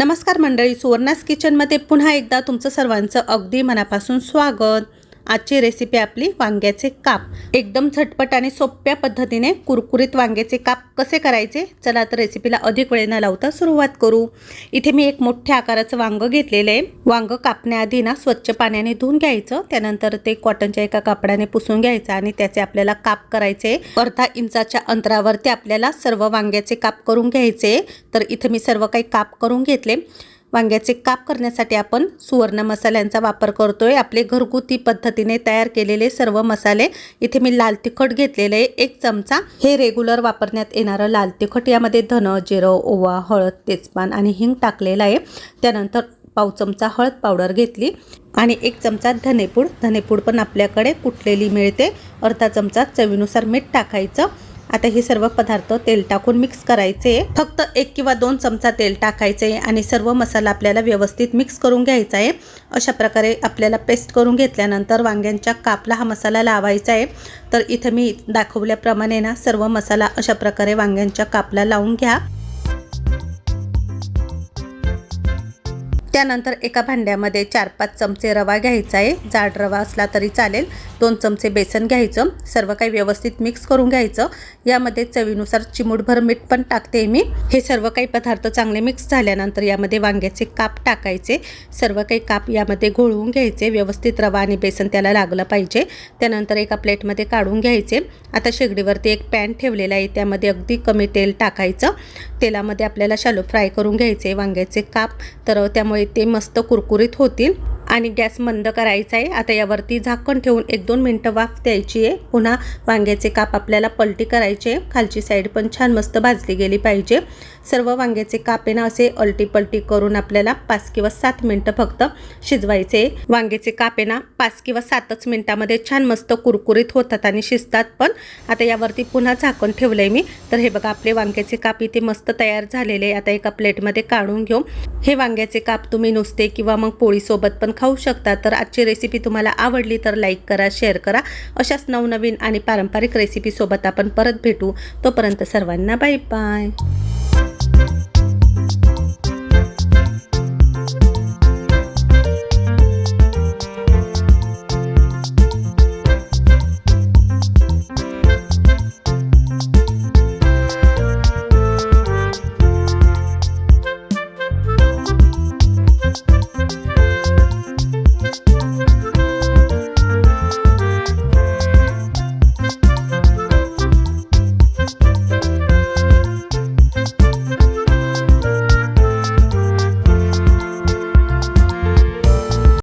नमस्कार मंडळी सुवर्णास किचनमध्ये पुन्हा एकदा तुमचं सर्वांचं अगदी मनापासून स्वागत. आजची रेसिपी आपली वांग्याचे काप. एकदम झटपट आणि सोप्या पद्धतीने कुरकुरीत वांग्याचे काप कसे करायचे? चला तर रेसिपीला अधिक वेळ न लावता सुरुवात करू. इथे मी एक मोठ्या आकाराचं वांग घेतलेलं आहे. वांग कापण्याआधी ना स्वच्छ पाण्याने धुवून घ्यायचं. त्यानंतर ते कॉटनच्या एका कापडाने पुसून घ्यायचं आणि त्याचे आपल्याला काप करायचे. अर्धा इंचाच्या अंतरावरती आपल्याला सर्व वांग्याचे काप करून घ्यायचे. तर इथे मी सर्व काही काप करून घेतले. वांग्याचे काप करण्यासाठी आपण सुवर्ण मसाल्यांचा वापर करतो आहे आपले घरगुती पद्धतीने तयार केलेले सर्व मसाले. इथे मी लाल तिखट घेतलेले आहे. एक चमचा हे रेग्युलर वापरण्यात येणारं लाल तिखट. यामध्ये धन जिरं ओवा हळद तेजपान आणि हिंग टाकलेलं आहे. त्यानंतर पाव चमचा हळद पावडर घेतली आणि एक चमचा धनेपूड. धनेपूड पण आपल्याकडे कुटलेली मिळते. अर्धा चमचा चवीनुसार मीठ टाकायचं. आता हे सर्व पदार्थ तेल टाकून मिक्स करायचे. फक्त एक किंवा दोन चमचा तेल टाकायचे आणि सर्व मसाला आपल्याला व्यवस्थित मिक्स करून घ्यायचा आहे अशा प्रकारे आपल्याला पेस्ट करून घेतल्यानंतर वांग्यांच्या कापला हा मसाला लावायचा आहे तर इथं मी दाखवल्याप्रमाणे ना सर्व मसाला अशा प्रकारे वांग्यांच्या कापला लावून घ्या. त्यानंतर एका भांड्यामध्ये चार पाच चमचे रवा घ्यायचा आहे. जाड रवा असला तरी चालेल. दोन चमचे बेसन घ्यायचं. सर्व काही व्यवस्थित मिक्स करून घ्यायचं. यामध्ये चवीनुसार चिमूटभर मीठ पण टाकते मी. हे सर्व काही पदार्थ चांगले मिक्स झाल्यानंतर यामध्ये वांग्याचे काप टाकायचे. सर्व काही काप यामध्ये घोळवून घ्यायचे. व्यवस्थित रवा आणि बेसन त्याला लागलं पाहिजे. त्यानंतर एका प्लेटमध्ये काढून घ्यायचे. आता शेगडीवरती एक पॅन ठेवलेला आहे. त्यामध्ये अगदी कमी तेल टाकायचं. तेलामध्ये आपल्याला शालो फ्राय करून घ्यायचे. वांग्याचे काप. तर त्यामुळे ते मस्त कुरकुरीत होतील. आणि गॅस मंद करायचा आहे. आता यावरती झाकण ठेवून एक दोन मिनटं वाफ द्यायची आहे. पुन्हा वांग्याचे काप आपल्याला पलटी करायचे खालची साईड पण छान मस्त भाजली गेली पाहिजे. सर्व वांग्याचे काप आहे ना असे अलटी पलटी करून आपल्याला पाच किंवा सात मिनटं फक्त शिजवायचे वांग्याचे काप आहे ना पाच किंवा सातच मिनटामध्ये छान मस्त कुरकुरीत होतात आणि शिजतात पण. आता यावरती पुन्हा झाकण ठेवलं आहे मी. तर हे बघा आपले वांग्याचे काप इथे मस्त तयार झालेले आता एका प्लेटमध्ये काढून घेऊ. हे वांग्याचे काप तुम्ही नुसते किंवा मग पोळीसोबत पण खाऊ शकता. तर आजची रेसिपी तुम्हाला आवडली तर लाईक करा शेअर करा. अशाच नवनवीन आणि पारंपरिक रेसिपीसोबत आपण परत भेटू. तोपर्यंत सर्वांना बाय बाय